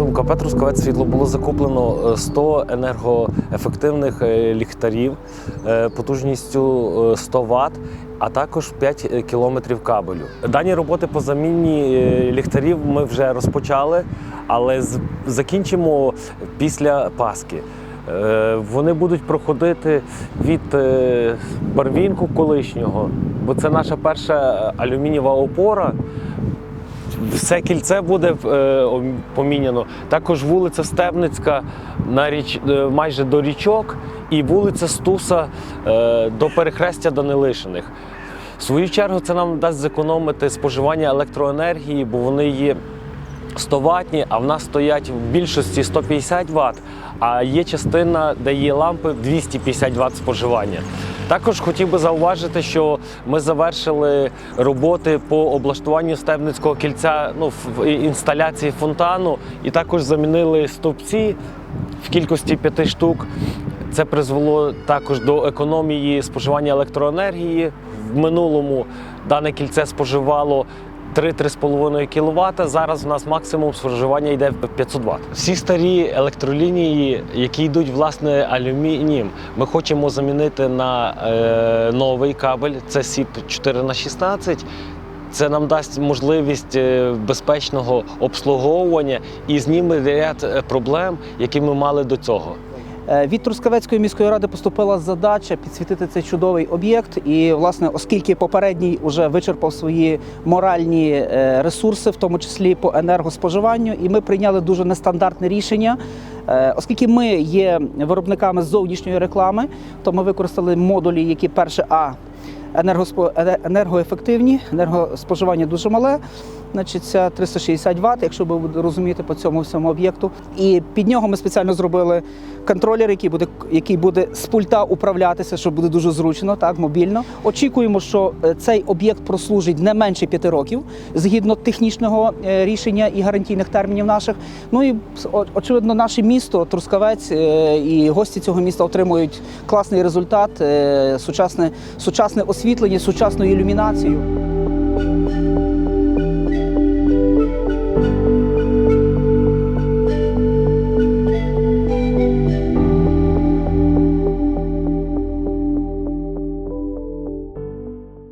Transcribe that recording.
МКП Трускавець світло було закуплено е, 100 енергоефективних е, ліхтарів е, потужністю е, 100 Вт, а також 5 кілометрів кабелю. Дані роботи по заміні е, ліхтарів ми вже розпочали, але закінчимо після Пасхи. Е, Вони будуть проходити від е, барвінку колишнього, бо це наша перша е, алюмінієва опора. Все кільце буде е, поміняно. Також вулиця Стебницька на річ, е, майже до річок, і вулиця Стуса е, до перехрестя Данилишиних. В свою чергу це нам дасть зекономити споживання електроенергії, бо вони є 100 ватні, а в нас стоять в більшості 150 Вт, а є частина, де є лампи 250 Вт споживання. Також хотів би зауважити, що ми завершили роботи по облаштуванню стебницького кільця ну, в інсталяції фонтану, і також замінили стовпці в кількості п'яти штук. Це призвело також до економії споживання електроенергії. В минулому дане кільце споживало 3-3,5 кВт. Зараз у нас максимум споживання йде в 500 Вт. Всі старі електролінії, які йдуть власне алюмінієм, ми хочемо замінити на е, новий кабель. Це СІП 4 х 16 це нам дасть можливість е, безпечного обслуговування і зніме ряд проблем, які ми мали до цього. Е, Від Трускавецької міської ради поступила задача підсвітити цей чудовий об'єкт. І, власне, оскільки попередній вже вичерпав свої моральні е, ресурси, в тому числі по енергоспоживанню, і ми прийняли дуже нестандартне рішення. Е, Оскільки ми є виробниками зовнішньої реклами, то ми використали модулі, які перше А енергоефективні, енергоспоживання дуже мале. Значить, це 360 Вт, якщо ви будете розуміти по цьому всьому об'єкту. І під нього ми спеціально зробили контролер, який буде, який буде з пульта управлятися, що буде дуже зручно, так, мобільно. Очікуємо, що е, цей об'єкт прослужить не менше п'яти років згідно технічного е, рішення і гарантійних термінів наших. Ну і очевидно, наше місто, Трускавець е, і гості цього міста отримують класний результат, сучасне, сучасне освітлення, сучасну ілюмінацію.